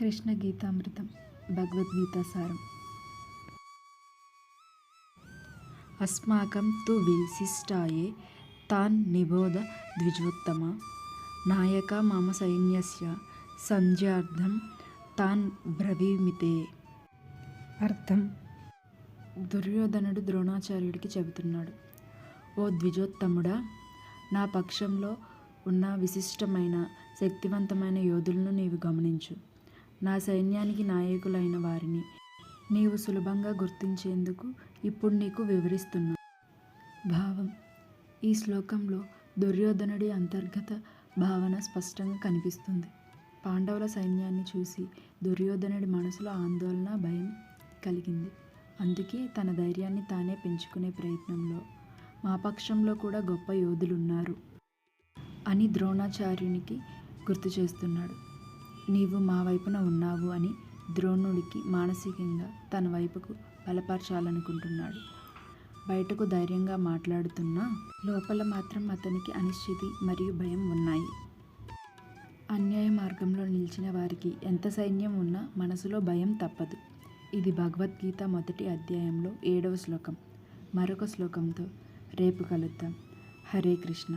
కృష్ణ గీతామృతం భగవద్గీత సారం. అస్మాకం తు విశిష్టాయే తాన్ నిబోధ ద్విజోత్తమ. నాయక మమ సైన్యస్య సంధ్యార్థం తాన్ బ్రవీమితే. అర్థం? దుర్యోధనుడు ద్రోణాచార్యుడికి చెబుతున్నాడు. ఓ ద్విజోత్తముడా నా పక్షంలో ఉన్న విశిష్టమైన శక్తివంతమైన యోధులను నీవు గమనించు. నా సైన్యానికి నాయకులైన వారిని నీవు సులభంగా గుర్తించేందుకు ఇప్పుడు నీకు వివరిస్తున్నా. భావం. ఈ శ్లోకంలో దుర్యోధనుడి అంతర్గత భావన స్పష్టంగా కనిపిస్తుంది. పాండవుల సైన్యాన్ని చూసి దుర్యోధనుడి మనసులో ఆందోళన భయం కలిగింది. అందుకే తన ధైర్యాన్ని తానే పెంచుకునే ప్రయత్నంలో మా పక్షంలో కూడా గొప్ప యోధులున్నారు అని ద్రోణాచార్యునికి గుర్తు చేస్తున్నాడు. నీవు మా వైపున ఉన్నావు అని ద్రోణుడికి మానసికంగా తన వైపుకు బలపరచాలనుకుంటున్నాడు. బయటకు ధైర్యంగా మాట్లాడుతున్నా లోపల మాత్రం అతనికి అనిశ్చితి మరియు భయం ఉన్నాయి. అన్యాయ మార్గంలో నిలిచిన వారికి ఎంత సైన్యం ఉన్నా మనసులో భయం తప్పదు. ఇది భగవద్గీత మొదటి అధ్యాయంలో ఏడవ శ్లోకం. మరొక శ్లోకంతో రేపు కలుద్దాం. హరే కృష్ణ.